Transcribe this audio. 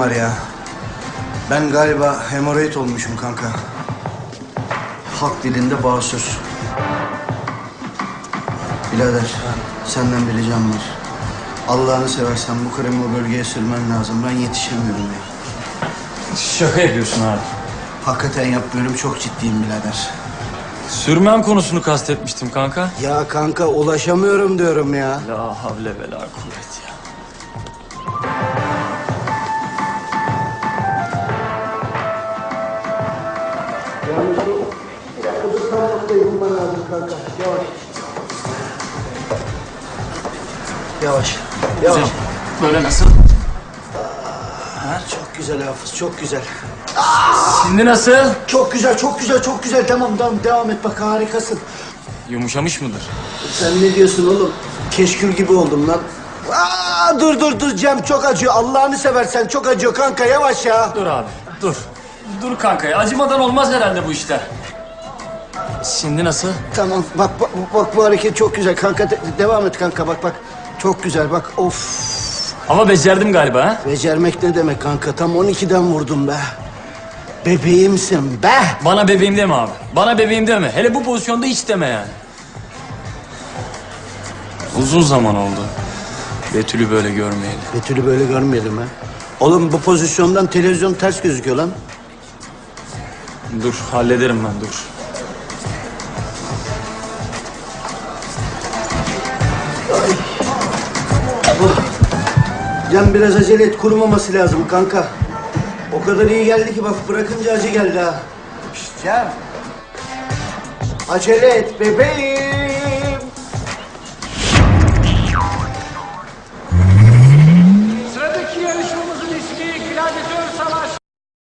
var ya. Ben galiba hemoroid olmuşum kanka. Halk dilinde basur. Birader senden bir ricam var. Allah'ını seversen bu kremi o bölgeye sürmen lazım. Ben yetişemiyorum ya. Şaka yapıyorsun abi. Hakikaten yapmıyorum çok ciddiyim birader. Sürmem konusunu kastetmiştim kanka. Ya kanka ulaşamıyorum diyorum ya. La havle ve la kuvvet ya. Yavaş. Yavaş. Hocam böyle nasıl? Çok güzel Hafız çok güzel. Şimdi nasıl? Çok güzel çok güzel çok güzel. Tamam tamam devam et bak harikasın. Yumuşamış mıdır? Sen ne diyorsun oğlum? Keşkül gibi oldum lan. Aa, dur dur dur Cem çok acıyor. Allah'ını seversen çok acıyor kanka yavaş ya. Dur abi dur. Dur kanka ya. Acımadan olmaz herhalde bu işler. Şimdi nasıl? Tamam bak bak, bak bu hareket çok güzel kanka. De- devam et kanka bak bak. Çok güzel bak of. Ama becerdim galiba ha? Becermek ne demek kanka? Tam 12'den vurdum be. Bebeğimsin be. Bana bebeğim deme abi. Bana bebeğim deme. Hele bu pozisyonda hiç deme yani. Uzun zaman oldu. Betül'ü böyle görmeyeli. Betül'ü böyle görmeyelim ha. Oğlum bu pozisyondan televizyon ters gözüküyor lan. Dur hallederim ben dur. Cem biraz acele et kurumaması lazım kanka. O kadar iyi geldi ki bak bırakınca acı geldi ha. Şişt Cem. Acele et bebeğim.